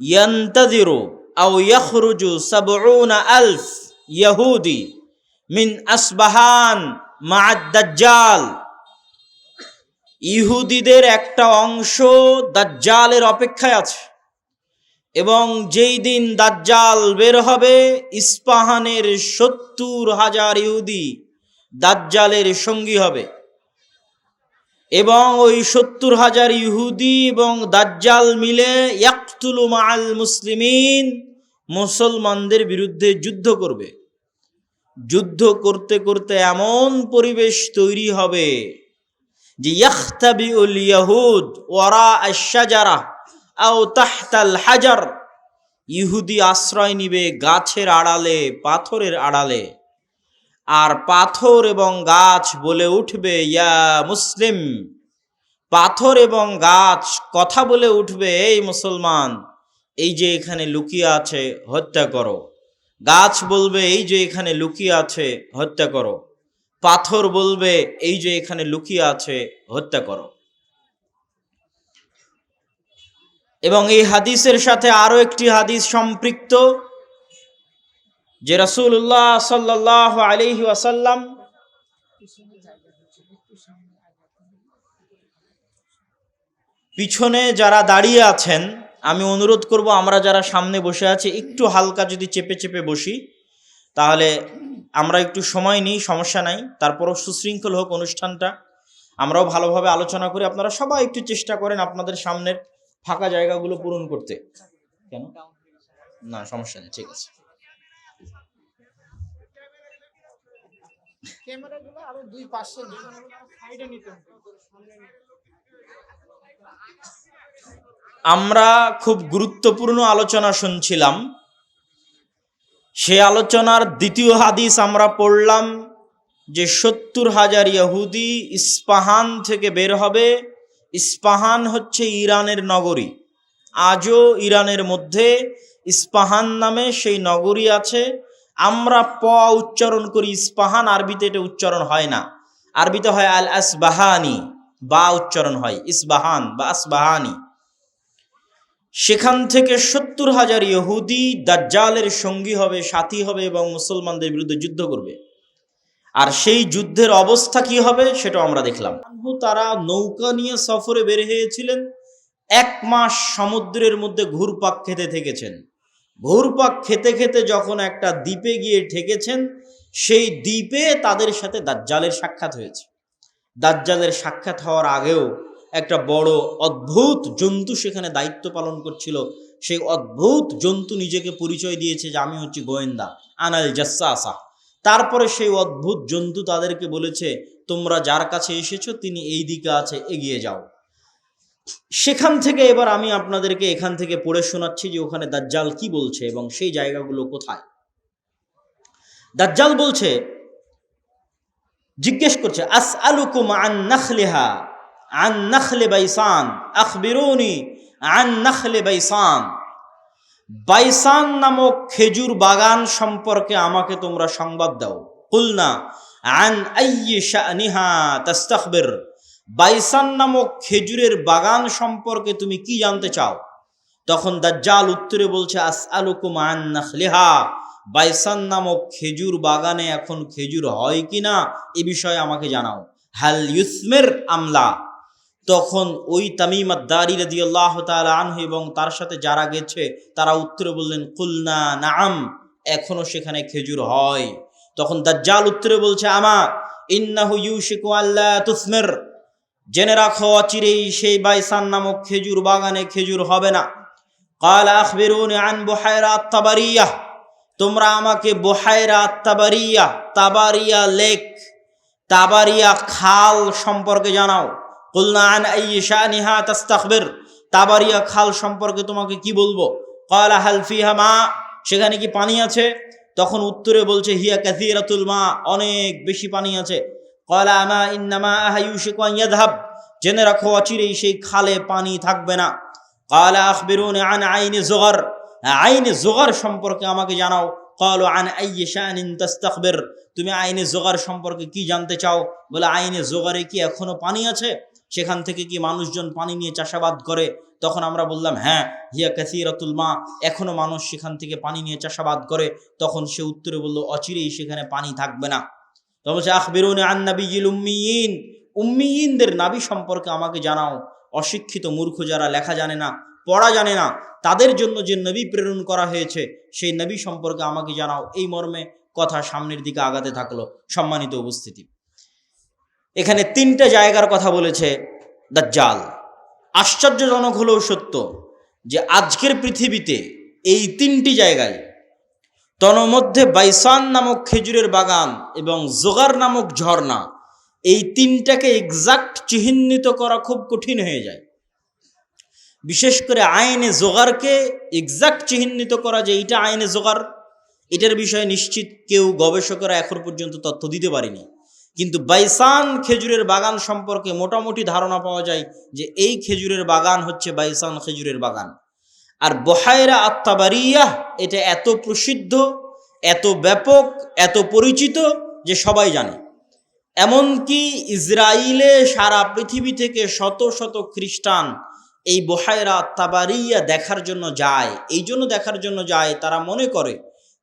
ইয়ান্তাদিরু আও ইয়াখরুজু সাবউনা আলফ ইয়াহুদি মিন আসবাহান মা'আদ দাজ্জাল। ইহুদিদের একটা অংশ দাজ্জালের অপেক্ষায় আছে এবং যেই দিন দাজ্জাল বের হবে, ইস্পাহানের সত্তর হাজার ইহুদি দাজ্জালের সঙ্গী হবে। এবং ওই সত্তর হাজার ইহুদি এবং দাজ্জাল মিলে ইয়াকতুলু মাআল মুসলিমিন মুসলমানদের বিরুদ্ধে যুদ্ধ করবে। যুদ্ধ করতে করতে এমন পরিবেশ তৈরি হবে যে ইয়াখতাবি উল ইয়াহুদ ওয়ারা আশাজারা আও তাহতাল হাজার ইহুদি আশ্রয় নিবে গাছের আড়ালে, পাথরের আড়ালে। আর পাথর এবং গাছ বলে উঠবে, ইয়া মুসলিম। পাথর এবং গাছ কথা বলে উঠবে, এই মুসলমান। এই যে এখানে লুকিয়ে আছে, হত্যা করো। গাছ বলবে, এই যে এখানে লুকিয়ে আছে, হত্যা করো। পাথর বলবে, এই যে এখানে লুকিয়ে আছে, হত্যা করো। এবং এই হাদিসের সাথে আরও একটি হাদিস সম্পৃক্ত। যে রাসূলুল্লাহ সাল্লাহ আলাইহি ওয়াসাল্লাম পিছনে যারা দাঁড়িয়ে আছেন, আমি অনুরোধ করব আমরা যারা সামনে বসে আছি, একটু হালকা যদি চেপে চেপে বসি, তাহলে আমরা একটু সময় নিই, সমস্যা নাই। তারপরও সুশৃঙ্খল হোক অনুষ্ঠানটা। আমরাও ভালোভাবে আলোচনা করি। আপনারা সবাই একটু চেষ্টা করেন আপনাদের সামনের ফাঁকা জায়গাগুলো পূরণ করতে। কেন? না, সমস্যা নেই, ঠিক আছে। ক্যামেরাগুলো আরও দুই পাশে সাইডে নিতে হবে। আমরা খুব গুরুত্বপূর্ণ আলোচনা শুনছিলাম। সে আলোচনার দ্বিতীয় হাদিস আমরা পড়লাম যে সত্তর হাজার ইহুদি ইস্পাহান থেকে বের হবে। ইস্পাহান হচ্ছে ইরানের নগরী। আজও ইরানের মধ্যে ইস্পাহান নামে সেই নগরী আছে। আমরা প উচ্চারণ করি, ইস্পাহান, আরবিতে এটা উচ্চারণ হয় না। আরবিতে হয় আল আসবাহানি, বা উচ্চারণ হয়, ইসবাহান, বা আসবাহানি। সেখান থেকে সত্তর হাজার ইহুদি দাজ্জালের সঙ্গী হবে, সাথী হবে এবং মুসলমানদের বিরুদ্ধে যুদ্ধ করবে। আর সেই যুদ্ধের অবস্থা কি হবে সেটা আমরা দেখলাম। তারা নৌকা নিয়ে সফরে বের হয়েছিলেন। এক মাস সমুদ্রের মধ্যে ঘুরপাক খেতে থেকেছেন। ঘুরপাক খেতে খেতে যখন একটা দ্বীপে গিয়ে ঠেকেছেন, সেই দ্বীপে তাদের সাথে দাজ্জালের সাক্ষাৎ হয়েছে। দাজ্জালের সাক্ষাৎ হওয়ার আগেও একটা বড় অদ্ভুত জন্তু সেখানে দায়িত্ব পালন করছিল। সেই অদ্ভুত জন্তু নিজেকে পরিচয় দিয়েছে যে, আমি হচ্ছি গোয়েন্দা, আনাল জাসা তারপরে সেই অদ্ভুত জন্তু তাদেরকে বলেছে, তোমরা যার কাছে এসেছ, তিনি এই দিকে আছে, এগিয়ে যাও। সেখান থেকে এবার আমি আপনাদেরকে এখান থেকে পড়ে শোনাচ্ছি যে ওখানে দাজ্জাল কি বলছে এবং সেই জায়গাগুলো কোথায়। দাজ্জাল বলছে, জিজ্ঞেস করছে আস আলুকুম আন নাখলিহা? আন নাখলে বাইসান। আখবিরুনি? আন নাখলে বাইসান। বাইসান নামক খেজুর বাগান সম্পর্কে আমাকে তোমরা সংবাদ দাও। কুলনা। আন আইয়ি শানিহা তাস্তাখবির। বাইসান নামক খেজুরের বাগান সম্পর্কে তুমি কি জানতে চাও? তখন দাজ্জাল উত্তরে বলছে আস আলুকুম আন নাখলিহা। বাইসান নামক খেজুর বাগানে এখন খেজুর হয় কিনা এ বিষয়ে আমাকে জানাও। হাল ইউসমের আমলা? তখন ওই তামিমাত দারি রদি আনহু এবং তার সাথে যারা গেছে, তারা উত্তরে বললেন, কুলনা নাম এখনও সেখানে খেজুর হয়। তখন দাজ্জাল উত্তরে বলছে, আমা, ইন্নাহু ইউশিকু আল্লাহ তুসমের। জেনে রাখো, অচিরেই সেই বাইসান নামক খেজুর বাগানে খেজুর হবে না। কাল আখবিরুন তাবারিয়াহ তোমরা আমাকে বোহায়রা তাবারিয়া তাবারিয়া লেক, তাবারিয়া খাল সম্পর্কে জানাও। আন তাবারিয়া খাল সম্পর্কে তোমাকে কি বলব? ফিহা মা, সেখানে কি পানি আছে? তখন উত্তরে বলছে, হিয়া কাসীরাতুল মা, অনেক বেশি পানি আছে। ক্বালা আমা ইন্নামা আহায়ুশিকু আন ইয়াযহাব। জেনে রাখো, অচিরেই সেই খালে পানি থাকবে না। ক্বালা আখবিরুনি আন আইনি যুগর। আইনে জোগার সম্পর্কে আমাকে জানাও। কল আন আইয়ে শানিন তুমি আইনে জোগার সম্পর্কে কি জানতে চাও? বলে, আইনে জোগারে কি এখনও পানি আছে? সেখান থেকে কি মানুষজন পানি নিয়ে চাষাবাদ করে? তখন আমরা বললাম হ্যাঁ হিয়া কাসিরাতুল মা। এখনও মানুষ সেখান থেকে পানি নিয়ে চাষাবাদ করে। তখন সে উত্তরে বলল, অচিরেই সেখানে পানি থাকবে না। তখন বলছে, আখবিরুন আন্নাবিজিল উম্মিয়িন। উম্মিয়িনদের নাবি সম্পর্কে আমাকে জানাও। অশিক্ষিত মূর্খ যারা লেখা জানে না, পড়া জানে না, তাদের জন্য যে নবী প্রেরণ করা হয়েছে, সেই নবী সম্পর্কে আমাকে জানাও। এই মর্মে কথা সামনের দিকে আগাতে থাকল সম্মানিত উপস্থিতি। এখানে তিনটা জায়গার কথা বলেছে দাজ্জাল। আশ্চর্যজনক হলেও সত্য যে আজকের পৃথিবীতে এই তিনটি জায়গায় তন্মধ্যে বাইসান নামক খেজুরের বাগান এবং জোগার নামক ঝর্ণা, এই তিনটাকে এক্সাক্ট চিহ্নিত করা খুব কঠিন হয়ে যায়। বিশেষ করে আইনে জোগারকে এক্সাক্ট চিহ্নিত করা যে এটা আইনে জোগার, এটার বিষয়ে নিশ্চিত কেউ গবেষকরা এখন পর্যন্ত তথ্য দিতে পারেনি। কিন্তু বাইসান খেজুরের বাগান সম্পর্কে মোটামুটি ধারণা পাওয়া যায় যে এই খেজুরের বাগান হচ্ছে বাইসান খেজুরের বাগান। আর বহায়রা আত্মাবারিয়াহ, এটা এত প্রসিদ্ধ, এত ব্যাপক, এত পরিচিত যে সবাই জানে। এমনকি ইসরায়েলে সারা পৃথিবী থেকে শত শত খ্রিস্টান এই বহায়রা তাবারিয়া দেখার জন্য যায়। এই জন্য দেখার জন্য যায়, তারা মনে করে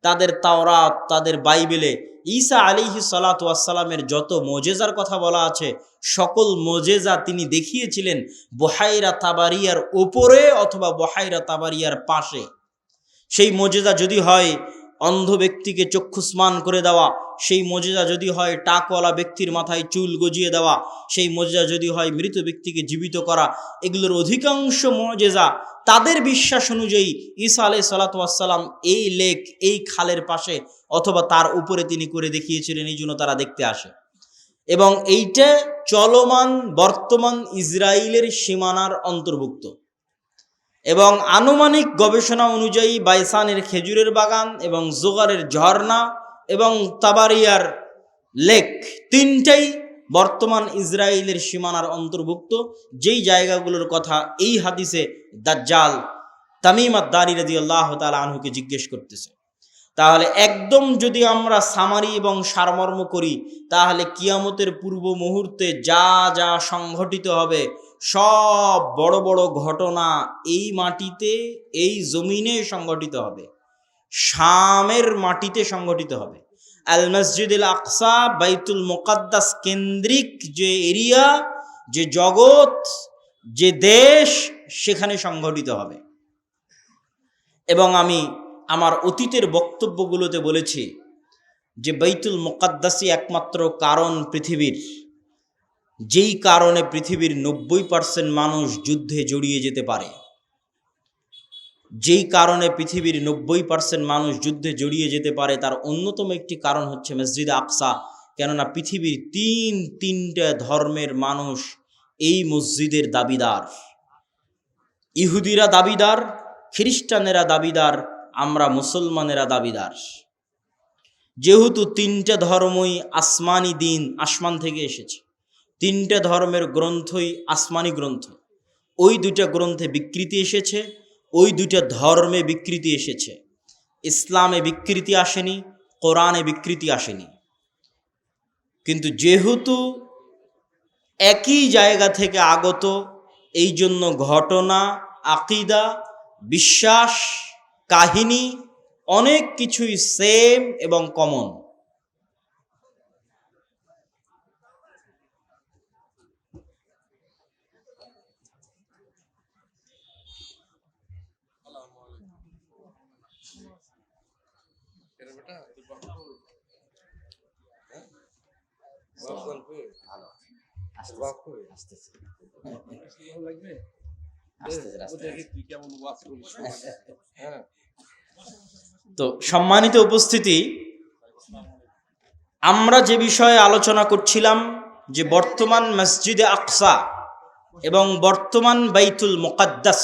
তাদের তাওরাত, তাদের বাইবেলে ঈসা আলিহি সালাতামের যত মোজেজার কথা বলা আছে, সকল মোজেজা তিনি দেখিয়েছিলেন বহাইরা তাবারিয়ার ওপরে অথবা বহাইরা তাবারিয়ার পাশে। সেই মোজেজা যদি হয়, অন্ধ ব্যক্তিকে চক্ষুস্মান করে দেওয়া সেই মজেজা যদি হয় টাকওয়ালা ব্যক্তির মাথায় চুল গজিয়ে দেওয়া, সেই মজেজা যদি হয় মৃত ব্যক্তিকে জীবিত করা, এগুলোর অধিকাংশ মজেজা তাদের বিশ্বাস অনুযায়ী ঈসা আলাই সালাতাম এই লেক, এই খালের পাশে অথবা তার উপরে তিনি করে দেখিয়েছিলেন, এই জন্য তারা দেখতে আসে। এবং এইটা চলমান বর্তমান ইসরায়েলের সীমানার অন্তর্ভুক্ত। এবং আনুমানিক গবেষণা অনুযায়ী বাইসানের খেজুরের বাগান এবং জোগারের ঝর্ণা এবং তাবারিয়ার লেক তিনটাই বর্তমান ইসরায়েলের সীমানার অন্তর্ভুক্ত। যেই জায়গাগুলোর কথা এই হাদিসে দাজ্জাল তামিমাত দারি রাজি আল্লাহ তালা আনহুকে জিজ্ঞেস করতেছে। তাহলে একদম যদি আমরা সামারি এবং সারমর্ম করি, তাহলে কিয়ামতের পূর্ব মুহূর্তে যা যা সংঘটিত হবে, সব বড় বড় ঘটনা এই মাটিতে, এই জমিনে সংঘটিত হবে। শামের মাটিতে সংঘটিত হবে। আল মসজিদুল আকসা, বাইতুল মোকাদ্দাস কেন্দ্রিক যে এরিয়া, যে জগৎ, যে দেশ, সেখানে সংঘটিত হবে। এবং আমি আমার অতীতের বক্তব্যগুলোতে বলেছি যে বাইতুল মোকাদ্দাসই একমাত্র কারণ পৃথিবীর। যেই কারণে পৃথিবীর নব্বই পার্সেন্ট মানুষ যুদ্ধে জড়িয়ে যেতে পারে। যেই কারণে পৃথিবীর নব্বই পার্সেন্ট মানুষ যুদ্ধে জড়িয়ে যেতে পারে, তার অন্যতম একটি কারণ হচ্ছে মসজিদ আকসা। কেননা পৃথিবীর তিন, তিনটা ধর্মের মানুষ এই মসজিদের দাবিদার। ইহুদিরা দাবিদার, খ্রিস্টানেরা দাবিদার, আমরা মুসলমানেরা দাবিদার। যেহেতু তিনটে ধর্মই আসমানি দিন, আসমান থেকে এসেছে, তিনটে ধর্মের গ্রন্থই আসমানি গ্রন্থ। ওই দুইটা গ্রন্থে বিকৃতি এসেছে ওই দুইটা ধর্মে বিকৃতি এসেছে। ইসলামে বিকৃতি আসেনি, কোরআনে বিকৃতি আসেনি। কিন্তু যেহেতু একই জায়গা থেকে আগত, এই জন্য ঘটনা, আকিদা, বিশ্বাস, কাহিনী অনেক কিছুই সেম এবং কমন তো সম্মানিত উপস্থিতি আমরা যে বিষয়ে আলোচনা করছিলাম যে বর্তমান মসজিদে আকসা এবং বর্তমান বাইতুল মোকাদ্দাস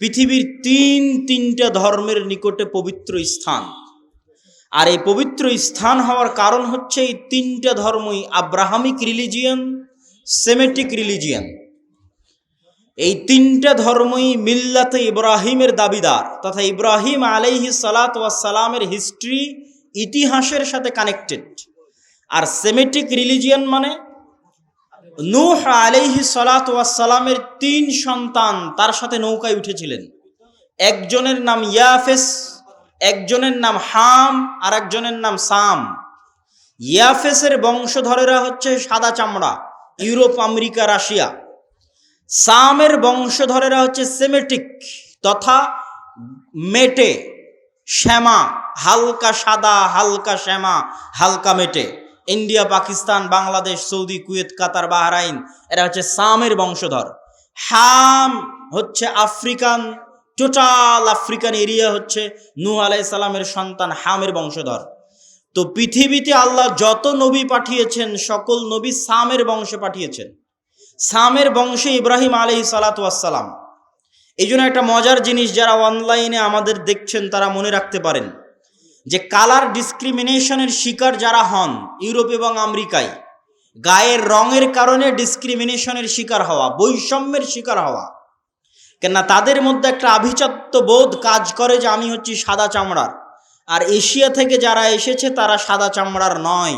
পৃথিবীর তিন তিনটা ধর্মের নিকটে পবিত্র স্থান। আর এই পবিত্র স্থান হওয়ার কারণ হচ্ছে এই তিনটা ধর্মই আব্রাহামিক রিলিজিয়ান, সেমেটিক রিলিজিয়ান। এই তিনটা ধর্মই মিল্লাতে ইব্রাহিমের দাবিদার তথা ইব্রাহিম আলাইহি সালাত সালামের হিস্ট্রি, ইতিহাসের সাথে কানেক্টেড। আর সেমেটিক রিলিজিয়ান মানে নূহ আলাইহি সালাত ওয়া সালামের তিন সন্তান তার সাথে নৌকায় উঠেছিলেন। একজনের নাম ইয়াফেস একজনের নাম হাম, আর একজনের নাম সাম। ইয়াফেসের বংশধরেরা হচ্ছে সাদা চামড়া, ইউরোপ, আমেরিকা, রাশিয়া। সামের বংশধরেরা হচ্ছে সেমেটিক তথা মেটে, শ্যামা, হালকা সাদা, হালকা শ্যামা, হালকা মেটে। India, Pakistan, Bangladesh, Saudi, Kuwait, Qatar, Bahrain, এরা হচ্ছে সামের বংশধর। হাম হচ্ছে আফ্রিকান টোটাল আফ্রিকান এরিয়া হচ্ছে নূহ আলাই সালামের সন্তান হামের বংশধর। তো পৃথিবীতে আল্লাহ যত নবী পাঠিয়েছেন, সকল নবী সামের বংশে পাঠিয়েছেন। সামের বংশে ইব্রাহিম আলহি সালাতাম এই জন্য একটা মজার জিনিস যারা অনলাইনে আমাদের দেখছেন, তারা মনে রাখতে পারেন যে কালার ডিসক্রিমিনেশনের শিকার যারা হন ইউরোপ এবং আমেরিকায়, গায়ের রঙের কারণে ডিসক্রিমিনেশনের শিকার হওয়া, বৈষম্যের শিকার হওয়া কেননা তাদের মধ্যে একটা আভিজাত্য বোধ কাজ করে যে আমি হচ্ছি সাদা চামড়ার। আর এশিয়া থেকে যারা এসেছে, তারা সাদা চামড়ার নয়।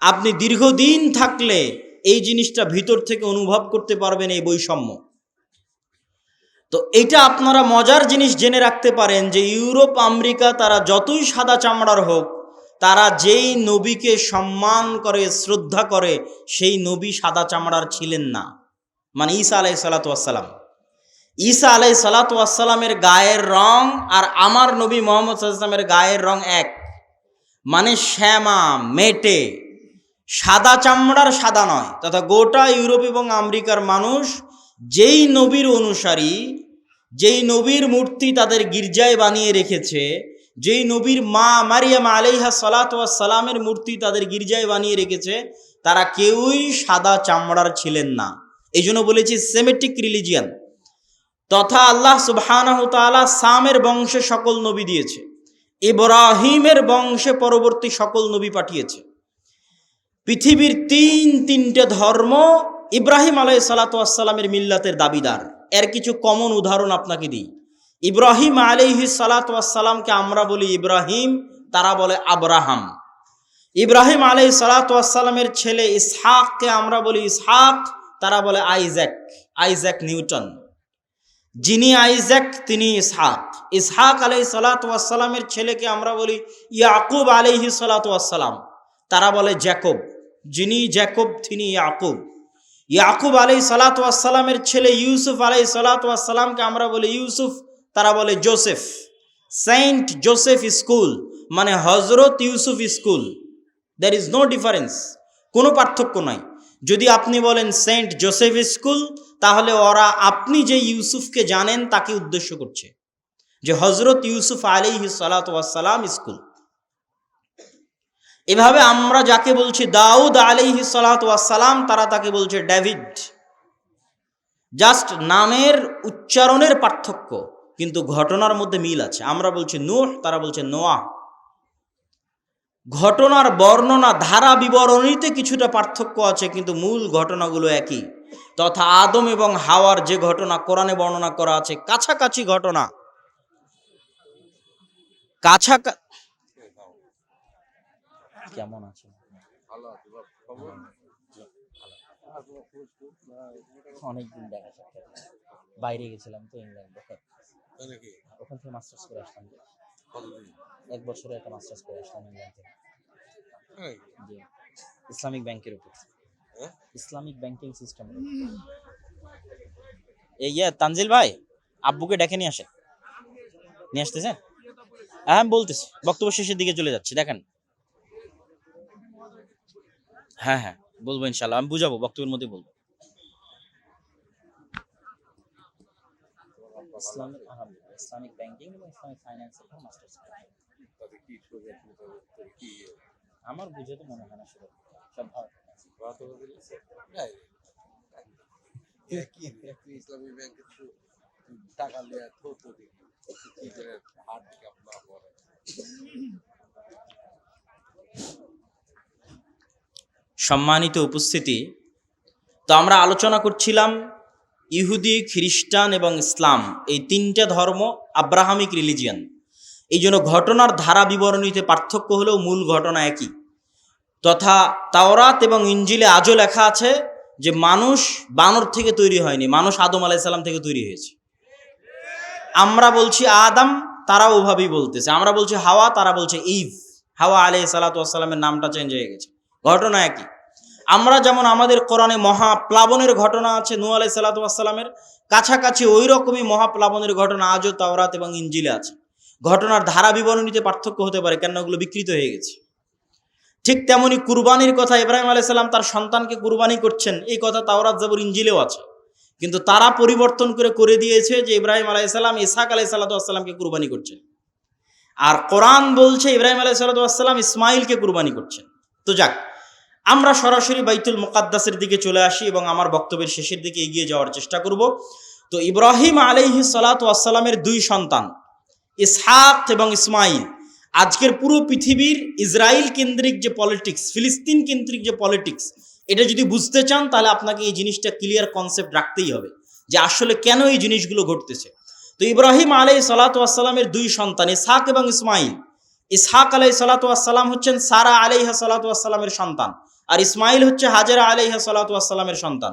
আপনি দীর্ঘদিন থাকলে এই জিনিসটা ভিতর থেকে অনুভব করতে পারবেন এই বৈষম্য। তো এটা আপনারা মজার জিনিস জেনে রাখতে পারেন যে ইউরোপ, আমেরিকা তারা যতই সাদা চামড়ার হোক, তারা যেই নবীকে সম্মান করে, শ্রদ্ধা করে, সেই নবী সাদা চামড়ার ছিলেন না। মানে ঈসা আলাই সালাতাম ঈসা আলাই সালাতামের গায়ের রং আর আমার নবী মোহাম্মদ সাল্লামের গায়ের রং এক। মানে শ্যামা, মেটে, সাদা চামড়ার সাদা নয়, তথা গোটা ইউরোপ এবং আমেরিকার মানুষ যেই নবীর অনুসারী, যেই নবীর মূর্তি তাদের গির্জায় বানিয়ে রেখেছে, যেই নবীর মা মারিয়াম আলাইহা সালামের মূর্তি তাদের গির্জায় বানিয়ে রেখেছে, তারা কেউই সাদা চামড়ার ছিলেন না। এই জন্য বলেছি সেমেটিক রিলিজিয়ান তথা আল্লাহ সুবহানাহ তাআলা সামের বংশে সকল নবী দিয়েছে। ইব্রাহিমের বংশে পরবর্তী সকল নবী পাঠিয়েছে। পৃথিবীর তিন তিনটে ধর্ম ইব্রাহিম আলাই সালাতামের মিল্লাতের দাবিদার। এর কিছু কমন উদাহরণ আপনাকে দিই। ইব্রাহিম আলিহি সালাতামকে আমরা বলি ইব্রাহিম, তারা বলে আব্রাহাম। ইব্রাহিম আলাই সালাতামের ছেলে ইসহাককে আমরা বলি ইসহাক, তারা বলে আইজ্যাক আইজ্যাক নিউটন। যিনি আইজ্যাক তিনি ইসহাক। ইসহাক আলাই সালাতামের ছেলেকে আমরা বলি ইয়াকুব আলিহি সালাতাম তারা বলে জ্যাকব। যিনি জ্যাকব, তিনি ইয়াকুব। ইয়াকুব আলাই সালাতামের ছেলে ইউসুফ আলাই সালাতামকে আমরা বলি ইউসুফ, তারা বলে জোসেফ। সেন্ট জোসেফ স্কুল মানে Hazrat Yusuf school. There is no difference কোনো পার্থক্য নাই। যদি আপনি বলেন সেন্ট জোসেফ স্কুল তাহলে ওরা আপনি যে ইউসুফকে জানেন, তাকে উদ্দেশ্য করছে। যে হজরত ইউসুফ আলী সালাতাম স্কুল এভাবে আমরা যাকে বলছি দাউদ আলিহি সালাম তারা তাকে বলছে ডেভিড। জাস্ট নামের উচ্চারণের পার্থক্য, কিন্তু ঘটনার মধ্যে মিল আছে। আমরা বলছি নোহ, তারা বলছে নোয়া ঘটনার বর্ণনা ধারা বিবরণীতে কিছুটা পার্থক্য আছে কিন্তু মূল ঘটনাগুলো একই। তথা আদম এবং হাওয়ার যে ঘটনা কোরআনে বর্ণনা করা আছে কাছাকাছি ঘটনা। কাছা কেমন আছে? অনেকদিন দেখা সাক্ষাৎ। বাইরে গেছিলাম তো ইংল্যান্ডে। ওখান থেকে মাস্টার্স করে আসলাম। এক বছরে একটা মাস্টার্স করে আসলাম ইংল্যান্ড থেকে। জি। ইসলামিক ব্যাংকের উপর। Islamic banking system. এই ইয়ে তানজিল ভাই আব্বুকে ডেকে নিয়ে আসেন। নিয়ে আসতেছেন? হ্যাঁ বলতেছি। বক্তব্য শেষের দিকে চলে যাচ্ছি দেখেন। হ্যাঁ হ্যাঁ বলব ইনশাল্লাহ আমি বুঝাবো বক্তব্যের মধ্যে বলব। ইসলামিক আলহামদুলিল্লাহ ইসলামিক ব্যাংকিং এবং ইসলামিক ফাইন্যান্সের উপর মাস্টার্স আমার বুঝে তো মনে হয় না সেরকম সব ভালো। ইসলামী ব্যাংকে টাকা পরে সম্মানিত উপস্থিতি, তো আমরা আলোচনা করছিলাম ইহুদি, খ্রিস্টান এবং ইসলাম, এই তিনটে ধর্ম আব্রাহামিক রিলিজিয়ান এই জন্য ঘটনার ধারা বিবরণীতে পার্থক্য হলেও মূল ঘটনা একই। তথা তাওরাত এবং ইঞ্জিলে আজও লেখা আছে যে মানুষ বানর থেকে তৈরি হয়নি, মানুষ আদম আলাইসাল্লাম থেকে তৈরি হয়েছে। আমরা বলছি আদম তারা ওভাবেই বলতেছে। আমরা বলছি হাওয়া, তারা বলছে ইভ। হাওয়া আলাই সালাতামের নামটা চেঞ্জ হয়ে গেছে। ঘটনা একই। আমরা যেমন আমাদের কোরআনে মহাপ্লাবনের ঘটনা আছে নু আলাই সালাতামের কাছাকাছি ওই রকমই মহাপ্লাবনের ঘটনা আজও তাওরাত এবং ইঞ্জিলে আছে। ঘটনার ধারা বিবরণীতে পার্থক্য হতে পারে কেন ওগুলো বিকৃত হয়ে গেছে। ঠিক তেমনি কুরবানির কথা ইব্রাহিম আলাইসাল্লাম তার সন্তানকে কুরবানি করছেন, এই কথা তাওরাত, জাবুর ইঞ্জিলেও আছে। কিন্তু তারা পরিবর্তন করে করে দিয়েছে যে ইব্রাহিম আলাইসাল্লাম ইসাক আলাই সাল্লাতামকে কুরবানি করছেন। আর কোরআন বলছে ইব্রাহিম আলাই সাল্লাতাম ইসমাইলকে কুরবানি করছেন। তো যাক আমরা সরাসরি বাইতুল মুকাদ্দাসের দিকে চলে আসি এবং আমার বক্তব্যের শেষের দিকে এগিয়ে যাওয়ার চেষ্টা করব। তো ইব্রাহিম আলাইহি সালাতামের দুই সন্তান, ইসহাক এবং ইসমাইল। আজকের পুরো পৃথিবীর ইসরায়েল কেন্দ্রিক যে পলিটিক্স ফিলিস্তিন কেন্দ্রিক যে পলিটিক্স এটা যদি বুঝতে চান তাহলে আপনাকে এই জিনিসটা ক্লিয়ার কনসেপ্ট রাখতেই হবে যে আসলে কেন এই জিনিসগুলো ঘটতেছে। তো ইব্রাহিম আলাই সালাতামের দুই সন্তান, ইসহাক এবং ইসমাইল। ইসহাক আলাই সালাতাম হচ্ছেন সারা আলাইহা সালাতামের সন্তান। আর ইসমাইল হচ্ছে হাজারা আলাইহা সালাতামের সন্তান।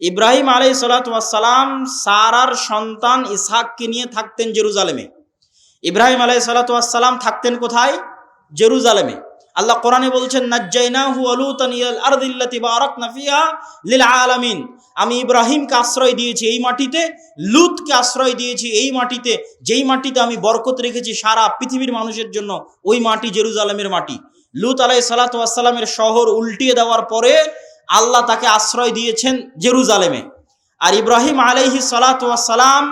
ইব্রাহিম আলাই সালাতাম সারার সন্তান ইসহাককে নিয়ে থাকতেন জেরুজালেমে। ইব্রাহিম আলাই সালাতাম থাকতেন কোথায়? জেরুজালেমে। আল্লাহ কোরআনে বলছেন আলামিন। আমি ইব্রাহিমকে আশ্রয় দিয়েছি এই মাটিতে, লুতকে আশ্রয় দিয়েছি এই মাটিতে। যেই মাটিতে আমি বরকত রেখেছি সারা পৃথিবীর মানুষের জন্য, ওই মাটি জেরুজালেমের মাটি। লুত আলাই সালাতামের শহর উল্টিয়ে দেওয়ার পরে আল্লাহ তাকে আশ্রয় দিয়েছেন জেরুজালেমে। আর ইব্রাহিম আলাইহি সালাতাম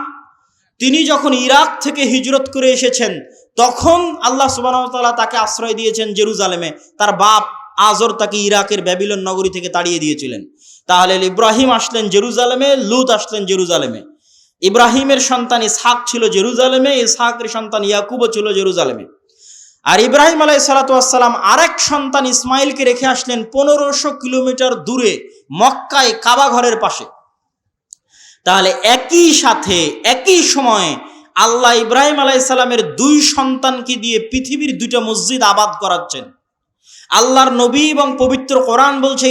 তিনি যখন ইরাক থেকে হিজরত করে এসেছেন, তখন আল্লাহ সুবাহতাল্লাহ তাকে আশ্রয় দিয়েছেন জেরুজালেমে। তার বাপ আজর তাকে ইরাকের ব্যাবিলন নগরী থেকে তাড়িয়ে দিয়েছিলেন। তাহলে ইব্রাহিম আসলেন জেরুজালেমে, লুত আসলেন জেরুজালেমে। ইব্রাহিমের সন্তান ইসহাক ছিল জেরুজালেমে, ইসহাকের সন্তান ইয়াকুবও ছিল জেরুজালেমে। আর ইব্রাহিম আলাই সালাতাম আরেক সন্তান ইসমাইলকে রেখে আসলেন পনেরোশো কিলোমিটার দূরে, মক্কায় কাবা ঘরের পাশে। তাহলে একই সাথে, একই সময়ে আল্লাহ ইব্রাহিম আলাইসাল্লামের দুই সন্তানকে দিয়ে পৃথিবীর দুইটা মসজিদ আবাদ করাচ্ছেন। আল্লাহর নবী এবং পবিত্র কোরআন বলছে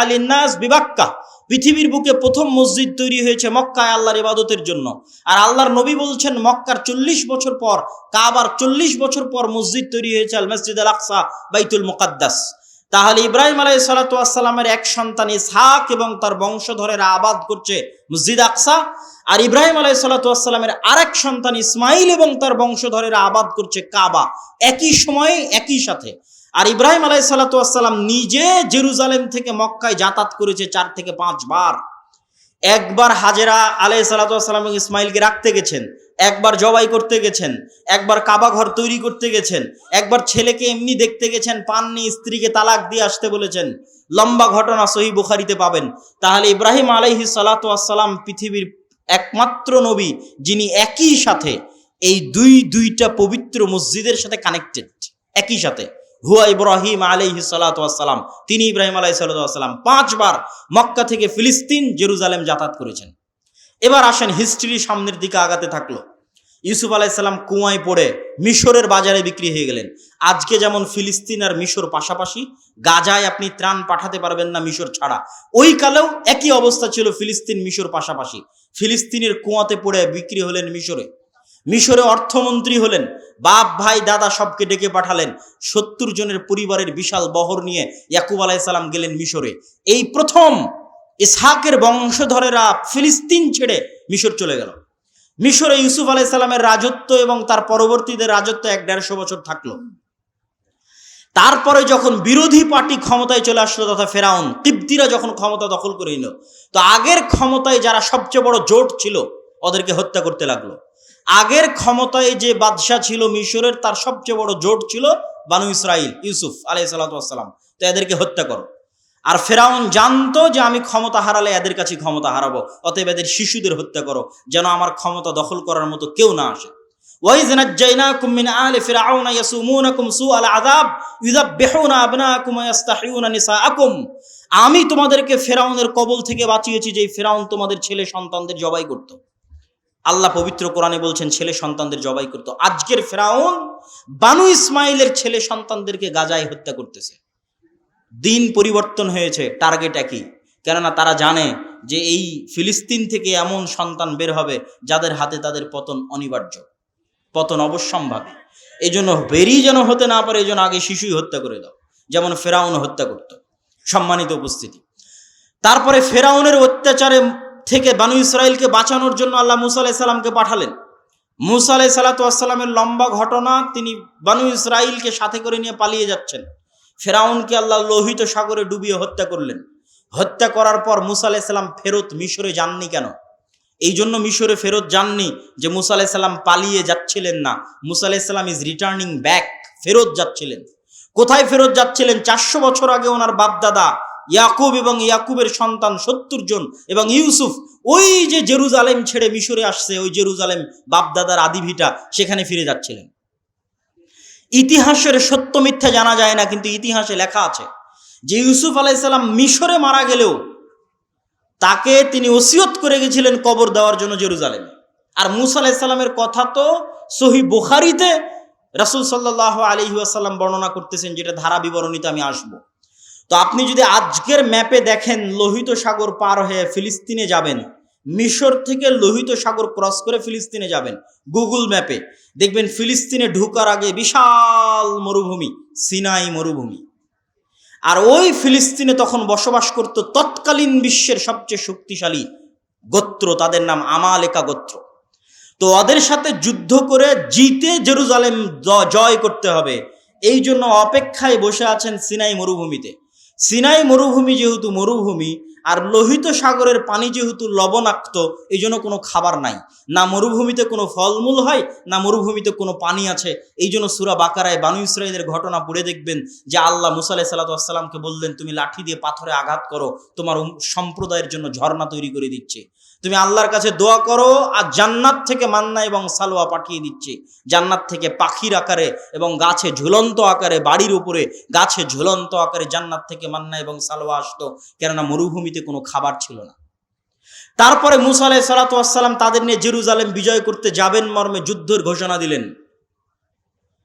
আলিনাস বিবাক্কা। পৃথিবীর বুকে প্রথম মসজিদ তৈরি হয়েছে মক্কায় আল্লাহর ইবাদতের জন্য। আর আল্লাহর নবী বলছেন, মক্কার চল্লিশ বছর পর, কাবার চল্লিশ বছর পর মসজিদ তৈরি হয়েছে আল মসজিদ আল আকসা, বাইতুল মুকাদ্দাস। তাহলে ইব্রাহিম আলাই সালাতামের এক সন্তান ইসহাক এবং তার বংশধরেরা আবাদ করছে মসজিদ আকসা। আর ইব্রাহিম আলাই সালাতামের আরেক সন্তান ইসমাইল এবং তার বংশধরেরা আবাদ করছে কাবা। একই সময়ে, একই সাথে। আর ইব্রাহিম আলাই সালাতাম নিজে জেরুজালেম থেকে মক্কায় যাতায়াত করেছে চার থেকে পাঁচ বার। একবার হাজেরা আলাই সালাতাম এবং ইসমাইলকে রাখতে গেছেন, একবার জবাই করতে গেছেন, একবার কাবা ঘর তৈরি করতে গেছেন, একবার ছেলেকে এমনি দেখতে গেছেন, পাননি, স্ত্রীকে তালাক দিয়ে আসতে বলেছেন। লম্বা ঘটনা সহি বুখারিতে পাবেন। তাহলে ইব্রাহিম আলাইহি সালাতাম পৃথিবীর একমাত্র নবী যিনি একই সাথে এই দুই দুইটা পবিত্র মসজিদের সাথে কানেক্টেড একই সাথে। হুয়া ইব্রাহিম আলাইহি সালাতাম তিনি ইব্রাহিম আলাইহি সাল্লাম পাঁচবার মক্কা থেকে ফিলিস্তিন জেরুজালেম যাতায়াত করেছেন। এবার আসেন হিস্ট্রি সামনের দিকে আগাতে থাকল। ইউসুফ আলাইসাল্লাম কুয়ায় পড়ে মিশরের বাজারে বিক্রি হয়ে গেলেন। আজকে যেমন ফিলিস্তিন আর মিশর পাশাপাশি, গাজায় আপনি ত্রাণ পাঠাতে পারবেন না মিশর ছাড়া। ওই কালেও একই অবস্থা ছিল ফিলিস্তিন মিশর পাশাপাশি। ফিলিস্তিনের কুয়াতে পড়ে বিক্রি হলেন মিশরে। মিশরে অর্থমন্ত্রী হলেন, বাপ, ভাই, দাদা সবকে ডেকে পাঠালেন। সত্তর জনের পরিবারের বিশাল বহর নিয়ে ইয়াকুব আলাইসাল্লাম গেলেন মিশরে। এই প্রথম ইসহাকের বংশধরেরা ফিলিস্তিন ছেড়ে মিশর চলে গেল। মিশরে ইউসুফ আলাইসাল্লামের রাজত্ব এবং তার পরবর্তীদের রাজত্ব এক দেড়শো বছর থাকল। তারপরে যখন বিরোধী পার্টি ক্ষমতায় চলে আসলো তথা ফেরাউন তিব্দিরা যখন ক্ষমতা দখল করে নিল, তো আগের ক্ষমতায় যারা সবচেয়ে বড় জোট ছিল, ওদেরকে হত্যা করতে লাগল। আগের ক্ষমতায় যে বাদশাহ ছিল মিশরের তার সবচেয়ে বড় জোট ছিল বানু ইসরাইল ইউসুফ আলাই সাল্লাতাম তো এদেরকে হত্যা করো আর ফেরাউন জানতো যে আমি ক্ষমতা হারালে এদের কাছে ক্ষমতা হারাবো অতএব এদের শিশুদের হত্যা করো যেন আমার ক্ষমতা দখল করার মতো কেউ না আসে وإذ نجيناكم من آل فرعون يسومونكم سوء العذاب يذبحون أبناءكم ويستحيون نساءكم আমি তোমাদেরকে ফেরাউনের কবল থেকে বাঁচিয়েছি যে ফেরাউন তোমাদের ছেলে সন্তানদের জবাই করত আল্লাহ পবিত্র কোরআনে বলছেন, ছেলে সন্তানদের জবাই করতো। আজকের ফেরাউন বানু ইসমাইলের ছেলে সন্তানদেরকে গাজায় হত্যা করতেছে। দিন পরিবর্তন হয়েছে, টার্গেট একই। কেননা তারা জানে যে এই ফিলিস্তিন থেকে এমন সন্তান বের হবে যাদের হাতে তাদের পতন অনিবার্য, পতন অবশ্যম্ভাবী। এই জন্য বেরি যেন হতে না পারে এই জন্য আগে শিশুই হত্যা করে দাও, যেমন ফেরাউন হত্যা করত। সম্মানিত উপস্থিতি। তারপরে ফেরাউনের অত্যাচারে থেকে বানু ইসরায়েলকে বাঁচানোর জন্য আল্লাহ মুসা আলাহ সাল্লামকে পাঠালেন। মুসা আলাহ সাল্লাতামের লম্বা ঘটনা তিনি বানু ইসরায়েলকে সাথে করে নিয়ে পালিয়ে যাচ্ছেন। ফেরাউনকে আল্লাহ লোহিত সাগরে ডুবিয়ে হত্যা করলেন। হত্যা করার পর মুসা আলাহ সাল্লাম ফেরত মিশরে যাননি কেন? এই জন্য মিশরে ফেরত যাননি যে মুসা আলাহ সাল্লাম পালিয়ে যাচ্ছিলেন না। মুসা আলাহ সাল্লাম ইজ রিটার্নিং ব্যাক ফেরত যাচ্ছিলেন। কোথায় ফেরত যাচ্ছিলেন? চারশো বছর আগে ওনার বাপদাদা ইয়াকুব এবং ইয়াকুবের সন্তান সত্তর জন এবং ইউসুফ, ওই যে জেরুজালেম ছেড়ে মিশরে আসছে, ওই জেরুজালেম বাপদাদার আদিভিটা সেখানে ফিরে যাচ্ছিলেন। ইতিহাসের সত্য মিথ্যা জানা যায় না, কিন্তু ইতিহাসে লেখা আছে যে ইউসুফ আলাইসাল্লাম মিশরে মারা গেলেও তাকে তিনি ওসিয়ত করে গেছিলেন কবর দেওয়ার জন্য জেরুজালেমে। আর মুসা আলাইসাল্লামের কথা তো সহি বুখারিতে রাসুল সাল্লাহ আলী আসাল্লাম বর্ণনা করতেছেন, যেটা ধারা বিবরণীতে আমি আসব। তো আপনি যদি আজকের ম্যাপে দেখেন লোহিত সাগর পার হয়ে ফিলিস্তিনে যাবেন, মিশর থেকে লোহিত সাগর ক্রস করে ফিলিস্তিনে যাবেন, গুগল ম্যাপে, দেখবেন ফিলিস্তিনে ঢুকার আগে বিশাল মরুভূমি, সিনাই মরুভূমি। আর ওই ফিলিস্তিনে তখন বসবাস করত তৎকালীন বিশ্বের সবচেয়ে শক্তিশালী গোত্র, তাদের নাম আমালেকা গোত্র। তো ওদের সাথে যুদ্ধ করে জিতে জেরুজালেম জয় করতে হবে। এই জন্য অপেক্ষায় বসে আছেন সিনাই মরুভূমিতে। সিনাই মরুভূমি যেহেতু মরুভূমি, আর লোহিত সাগরের পানি যেহেতু লবণাক্ত এই জন্য কোনো খাবার নাই। না মরুভূমিতে কোনো ফলমূল হয়, না মরুভূমিতে কোনো পানি আছে। এই জন্য সুরা বাকারায় বানু ইসরায়েলের ঘটনা পড়ে দেখবেন যে আল্লাহ মুসা আলাহ সাল্লাতামকে বললেন, তুমি লাঠি দিয়ে পাথরে আঘাত করো, তোমার সম্প্রদায়ের জন্য ঝর্ণা তৈরি করে দিচ্ছে। তুমি আল্লাহর কাছে দোয়া করো আর জান্নাত থেকে মান্না এবং সালোয়া পাঠিয়ে দিচ্ছে। জান্নাত থেকে পাখির আকারে এবং গাছে ঝুলন্ত আকারে, বাড়ির উপরে গাছে ঝুলন্ত আকারে জান্নাত থেকে মান্না এবং সালোয়া আসতো। কেননা মরুভূমিতে কোনো খাবার ছিল না। তারপরে মুসা আলাহ সালাতাম তাদের নিয়ে জেরুজালেম বিজয় করতে যাবেন মর্মে যুদ্ধের ঘোষণা দিলেন।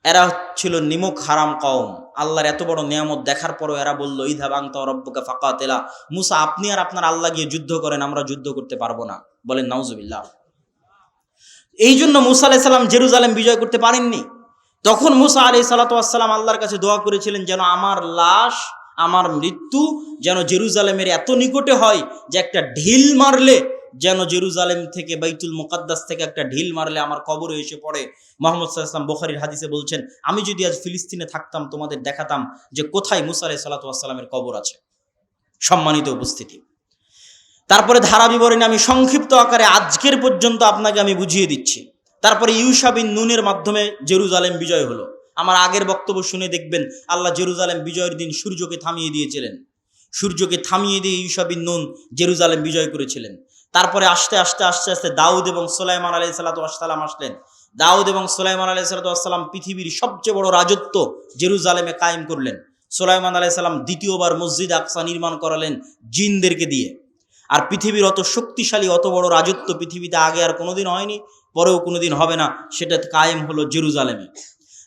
এরা ছিল নিমক হারাম কওম। আল্লাহর এত বড় নিয়ামত দেখার পরও এরা বলল ইধা বাংতা রব্বকা ফাঁকা তেলা মুসা, আপনি আর আপনার আল্লাহ গিয়ে যুদ্ধ করেন, আমরা যুদ্ধ করতে পারব না। বলেন, নাউজুবিল্লাহ। এই জন্য মুসা আলাহ সাল্লাম জেরুজালেম বিজয় করতে পারেননি। তখন মুসা আলি সাল্লাতাম আল্লাহর কাছে দোয়া করেছিলেন, যেন আমার লাশ, আমার মৃত্যু যেন জেরুজালেমের এত নিকটে হয় যে একটা ঢিল মারলে যেন জেরুজালেম থেকে বাইতুল মুকাদ্দাস থেকে একটা ঢিল মারলে আমার কবরে এসে পড়ে। মোহাম্মদ সাল্লাম বোখারির হাদিসে বলছেন, আমি যদি আজ ফিলিস্তিনে থাকতাম, তোমাদের দেখাতাম যে কোথায় মুসা আলাই সাল্লাতামের কবর আছে। সম্মানিত উপস্থিতি। তারপরে ধারা বিবরণী আমি সংক্ষিপ্ত আকারে আজকের পর্যন্ত আপনাকে আমি বুঝিয়ে দিচ্ছি। তারপরে ইউসা বিন নুনের মাধ্যমে জেরুজালেম বিজয় হলো। আমার আগের বক্তব্য শুনে দেখবেন, আল্লাহ জেরুজালেম বিজয়ের দিন সূর্যকে থামিয়ে দিয়েছিলেন। সূর্যকে থামিয়ে দিয়ে ইউসা বিন নুন জেরুজালেম বিজয় করেছিলেন। তারপরে আস্তে আস্তে আস্তে আস্তে দাউদ এবং সোলাইমান আলাই সাল্লাতাম আসলেন। দাউদ এবং সোলাইমান আলাই সাল্লাতাম পৃথিবীর সবচেয়ে বড় রাজত্ব জেরুজালেমে কায়েম করলেন। সোলাইমান আলাই সাল্লাম দ্বিতীয়বার মসজিদ আকসা নির্মাণ করালেন জিনদেরকে দিয়ে। আর পৃথিবীর অত শক্তিশালী, অত বড় রাজত্ব পৃথিবীতে আগে আর কোনোদিন হয়নি, পরেও কোনোদিন হবে না, সেটা কায়েম হলো জেরুজালেমে।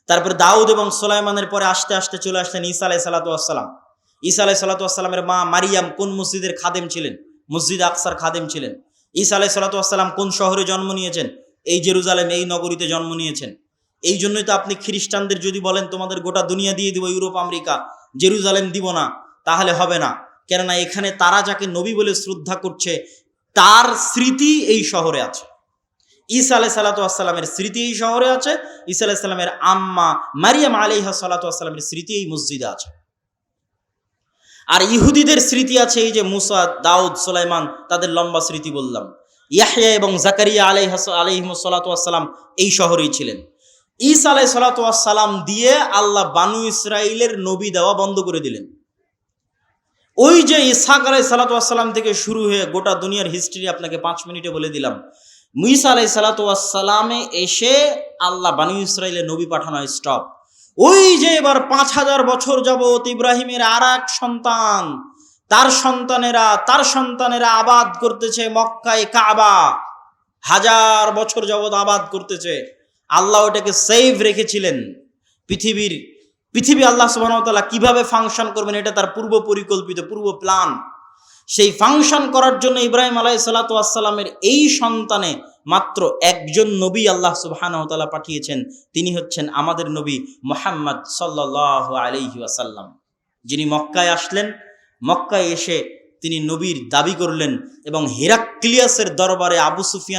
তারপরে দাউদ এবং সোলাইমানের পরে আস্তে আস্তে চলে আসলেন ঈসা আলাই সালাতাম ঈসা আলাই সালাতামের মা মারিয়াম কোন মসজিদের খাদেম ছিলেন? মসজিদ আকসার খাদেম ছিলেন। ঈসা আলাই সালাতাম কোন শহরে জন্ম নিয়েছেন? এই জেরুজালেম, এই নগরীতে জন্ম নিয়েছেন। এই জন্যই তো আপনি খ্রিস্টানদের যদি বলেন, তোমাদের গোটা দুনিয়া দিয়ে দিব, ইউরোপ, আমেরিকা, জেরুজালেম দিব না তাহলে হবে না। কেননা এখানে তারা যাকে নবী বলে শ্রদ্ধা করছে, তার স্মৃতি এই শহরে আছে। ঈসা আলাই সালাতামের স্মৃতি এই শহরে আছে, ঈসা আলাহ সাল্লামের আম্মা মারিয়াম আলিহা সালাতামের স্মৃতি এই মসজিদে আছে। আর ইহুদিদের স্মৃতি আছে এই যে মুসা, দাউদ, সোলাইমান, তাদের লম্বা স্মৃতি বললাম। ইয়াহিয়া এবং জাকারিয়া আলাইহ আলহিম সালাতাম এই শহরেই ছিলেন। ঈসা আলাই সালাতাম দিয়ে আল্লাহ বানু ইসরায়েলের নবী দেওয়া বন্ধ করে দিলেন। ওই যে ইসাক আলাই সালাতাম থেকে শুরু হয়ে গোটা দুনিয়ার হিস্ট্রি আপনাকে পাঁচ মিনিটে বলে দিলাম। মুইসা আলাই সালাতামে এসে আল্লাহ বানু ইসরায়েলের নবী পাঠানো স্টপ। ওই যে এবার পাঁচ হাজার বছর যাবৎ ইব্রাহিমের আর এক সন্তান, তার সন্তানেরা তার সন্তানেরা আবাদ করতেছে মক্কায় কাবা। হাজার বছর যাবৎ আবাদ করতেছে। আল্লাহ ওটাকে সেভ রেখেছিলেন। পৃথিবীর, পৃথিবী আল্লাহ সুবাহতাল্লাহ কীভাবে ফাংশন করবেন এটা তার পূর্ব পরিকল্পিত, পূর্ব প্ল্যান সেই ফাংশন করার জন্য ইব্রাহিম আলাই সালাতামের এই সন্তানে মাত্র একজন নবী আল্লাহ সুবাহানতালা পাঠিয়েছেন। তিনি হচ্ছেন আমাদের নবী মোহাম্মদ সাল্লাহ আলহি আসাল্লাম যিনি মক্কায় আসলেন, মক্কায় এসে তিনি নবীর দাবি করলেন এবং হেরাক্লিয়াসের দরবারে আবু সুফিয়ান